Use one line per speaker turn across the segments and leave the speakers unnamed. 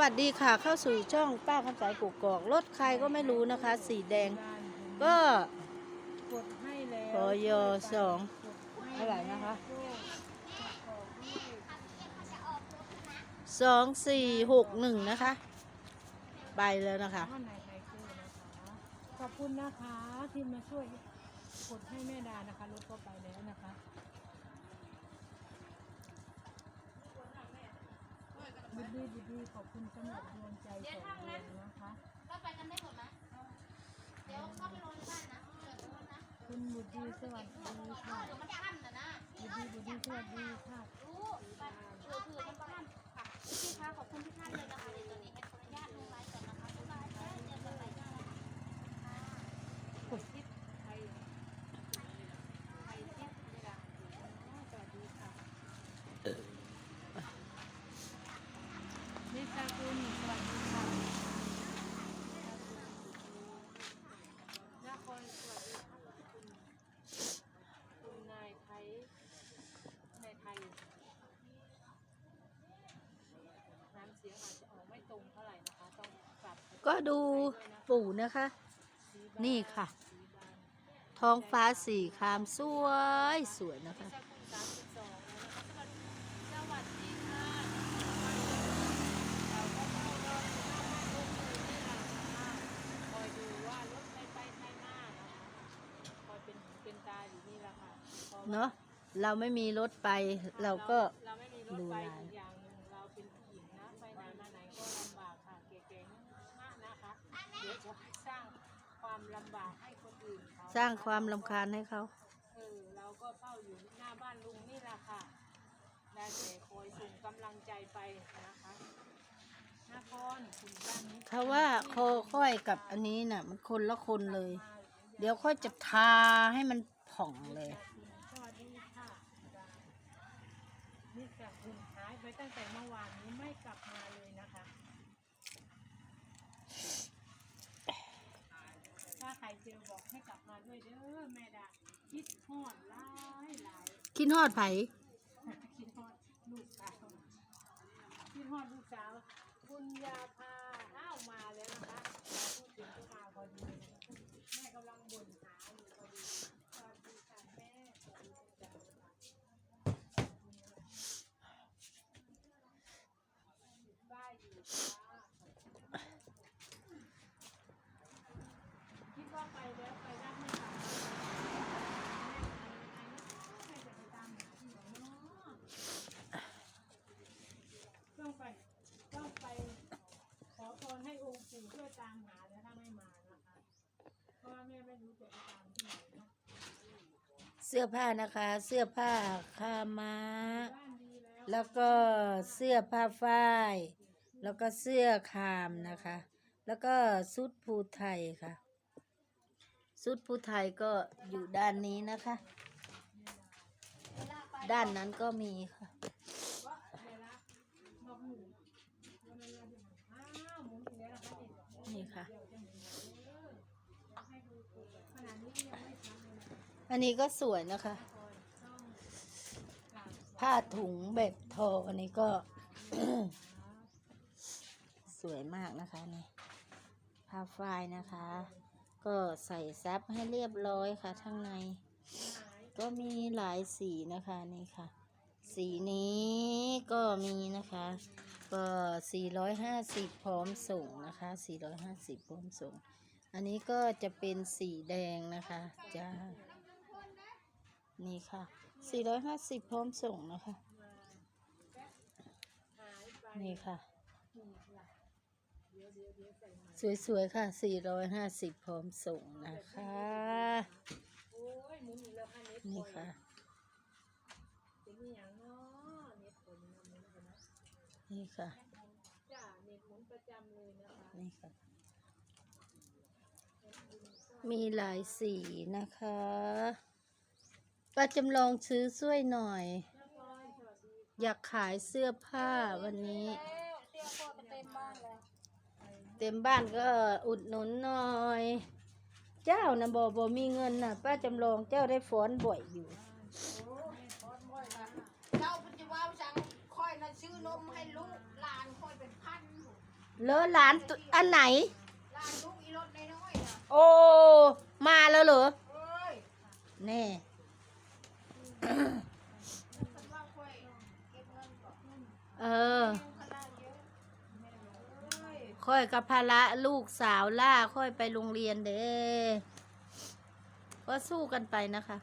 วัสดีค่ะเข้าสู่ช่องป้าคำสายกุกกอกรถใครก็ไม่รู้นะคะ สีแดง ก็
กดให้แล้ว
พอยสองเท่าไหร่นะคะสองสี่หกหนึ่งนะคะไปแล้วนะคะ
ขอบคุณนะคะที่มาช่วยกดให้แม่ดานะคะรถก็ไปแล้วนะคะ บุดีบุดีขอบคุณสำหรับดวงใจของเดือนนะคะ
เราไปกันได้หมดไหมเดี๋ยวเข้าไปนอนในบ้านนะเดี๋ยวนอนนะ
คุณบุดีสวัสดีค่ะ
เดี๋ยวมันค่ำนะนะ
บุดีบุดีสวัสดีค่ะ
รู้ไปเผื่อเผื่อมันค่ำค่ะพี่คะขอบคุณทุกท่านเลยนะคะเดี๋ยวตอนนี้แอดขออนุญาตลงไลน์ก่อนนะคะบ๊ายบายค่ะเจอกันใหม่ค่ะ
กดทิปไทยไทยทิปเวลาสวัสดีค่ะนิชาคุณสวัสดีค่ะนครสวัสดีค่ะคุณคุณนายไทยนายไทยน้ำเสียงอาจจะออกไม่ตรงเท่าไหร่นะคะ ต้องปรับ
ก็ดูปู่นะคะ นี่ค่ะ ท้องฟ้าสีครามสวยสวยนะคะ
เนาะเรา
ไม่มีรถไปเราก็ดู
ไป ดี๋ยวจะสร้างความลำบากให้คนอื่นเขา
สร้างความลำคาญให้เขา
เออเราก็เฝ้าอยู่หน้าบ้านลุงนี่แหละค่ะได้แต่คอยส่งกำลังใจไปนะคะนครถึงบ้านนี้
เขาว่าคอค่อยกับอันนี้น่ะ มันคนละคนเลย เดี๋ยวค่อยจะทาให้มันผ่องเลย
สวัสดีค่ะนี่จากคุณหายไปตั้งแต่เมื่อวานนี้ไม่กลับมาเลยนะคะ ถ้าใครเจอบอกให้กลับมาด้วยเด้อแม่ดาคิดฮอดหลายหลาย
คิดฮอดไผ
คิดฮอดลูกสาวคิดฮอดลูกสาว คุณยาพาอ้าวมาแล้วนะคะพูดถึงก็มาพอดีแม่กำลังบ่นหาอยู่พอดีสวัสดีค่ะแม่สวัสดีจ้าบ้านอยู่จ้าคิดว่าไปแล้วไปได้ไม่กลับแม่จะไปตามหาที่ไหนเนาะ ต้องไปต้องไปขอพรให้องค์ปู่ช่วย ตามหาแล้วถ้าไม่มานะคะเพราะว่าแม่ไม่รู้จะไปตามที่ไหนเนาะ
เสื้อผ้านะคะ เสื้อผ้าคาม้า
บ้านดีแล้ว
แล้วก็เสื้อผ้าฝ้าย แล้วก็เสื้อคามนะคะ แล้วก็ชุดภูไทยค่ะชุดภูไทยก็อยู่ด้านนี้นะคะ ด้านนั้นก็มีค่ะ
อันนี้ก็
สวยนะคะ ผ้าถุงแบบทออันนี้ก็ สวยมากนะคะนี่ผ้าฝ้ายนะคะ ก็ใส่ซับให้เรียบร้อยค่ะข้งใน ก็มีหลายสีนะคะนี่ค่ะ สีนี้ก็มีนะคะ ก็450พร้อมส่งนะคะ450พร้อมส่ง อันนี้ก็จะเป็นสีแดงนะคะจ้านี่ค่ะ450พร้อมส่งนะคะ นี่ค่ะ
นี่ล่ะเดี๋ยวเดี๋ยวเดี๋ยวใส่ใหม่
สวยๆค่ะ450พร้อมส่งนะคะ
นอีกแล้วค่ะ นี่
ค่ะ
จ้าเน็ตหมุนประจำเลยนะคะ
นี่ค่ะ มีหลายสีนะคะ ป้าจำลองซื้อสร้วยหน่อย
น้าพลอยสวัสดี
อยากขายเสื้อผ้าวันนี้
แล้วเตี้ยพ่อก็เต็มบ้านแล้ว
เต็มบ้านก็อุดหนุนหน่อย เจ้านะบอบอมีเงินนะป้าจำลองเจ้าได้ฟ้อนบ่อยอยู่
เจ้าปัจจุบันสั่งค่อยนะซื้อ นมให้ลูกหลานค่อยเป็นพัน
เลอหลานตุอันไหน
ร้านลูกอีรถน้อยๆน่ะ
โอ้ มาแล้วเหรอ
เอ้ย
แน่
ฉันว่าค่อยเก็บเงินก่อน
เออ
คณะเยอะเอ้ย
ค่อยกับภาระลูกสาวล่าค่อยไปโรงเรียนเด้ก็สู้กันไปนะคะ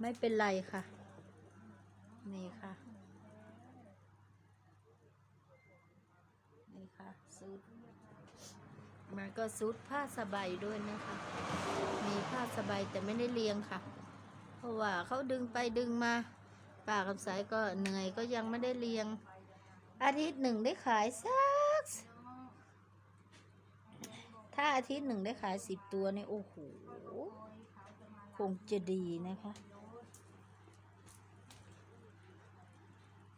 ไม่เป็นไรค่ะ นี่ค่ะ นี่ค่ะซุดมันก็ซุดผ้าสบายด้วยนะคะ มีผ้าสบายแต่ไม่ได้เรียงค่ะ เพราะว่าเขาดึงไปดึงมาปากับสายก็เหนื่อยก็ยังไม่ได้เรียง อาทิตย์หนึ่งได้ขายสักถ้าอาทิตย์หนึ่งได้ขายสิบตัวนี่โอ้โหคงจะดีนะคะ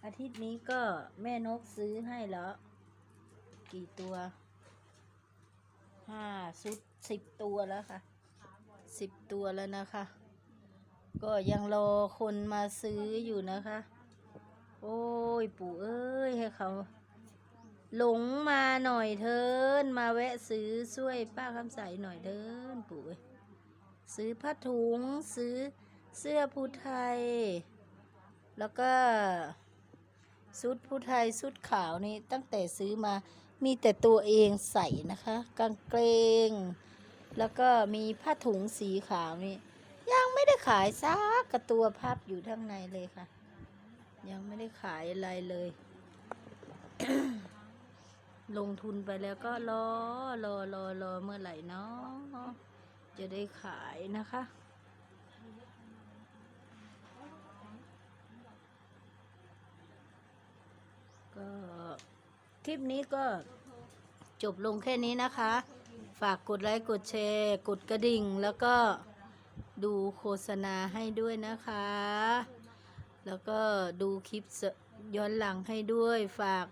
อาทิตย์นี้ก็แม่นกซื้อให้แล้ว กี่ตัวห้าสุดสิบตัวแล้วค่ะสิบตัวแล้วนะคะ ก็ยังรอคนมาซื้ออยู่นะคะ โอ้ยปู่เอ้ยให้เขาหลงมาหน่อยเทินมาแวะซื้อช่วยป้าคำใสหน่อยเทินปู่เอ้ยซื้อผ้าถุงซื้อเสื้อผู้ไทย แล้วก็ชุดผู้ไทยชุดขาวนี่ตั้งแต่ซื้อมา มีแต่ตัวเองใส่นะคะกางเกง แล้วก็มีผ้าถุงสีขาวนี่ยังไม่ได้ขายซักกระตัวพับอยู่ข้งในเลยค่ะ ยังไม่ได้ขายอะไรเลย ลงทุนไปแล้วก็รอรอรอรอเมื่อไหร่เนาะจะได้ขายนะคะ ก็ คลิปนี้ก็จบลงแค่นี้นะคะ ฝากกดไลค์กดแชร์ กดกระดิ่ง แล้วก็ดูโฆษณาให้ด้วยนะคะ แล้วก็ดูคลิปย้อนหลังให้ด้วยฝาก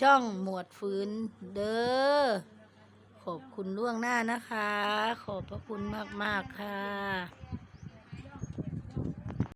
ช่องหมวดฟื้นเด้อขอบคุณล่วงหน้านะคะ ขอบพระคุณมาก ๆ ค่ะ